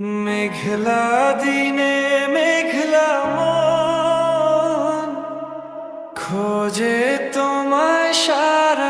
মেঘলা দিনে মেঘলা মন খোঁজে তোমায় সারাক্ষণ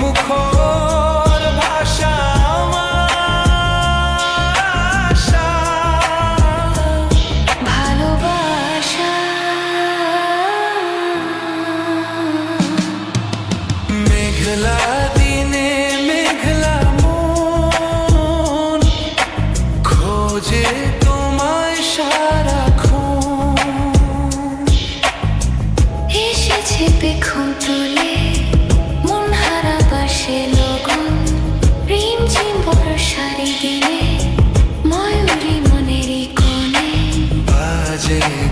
মুখর ভাষা ভালোবাসা। মেঘলা দিনে মেঘলা খোঁজে তোমায় সারা তুলে। changing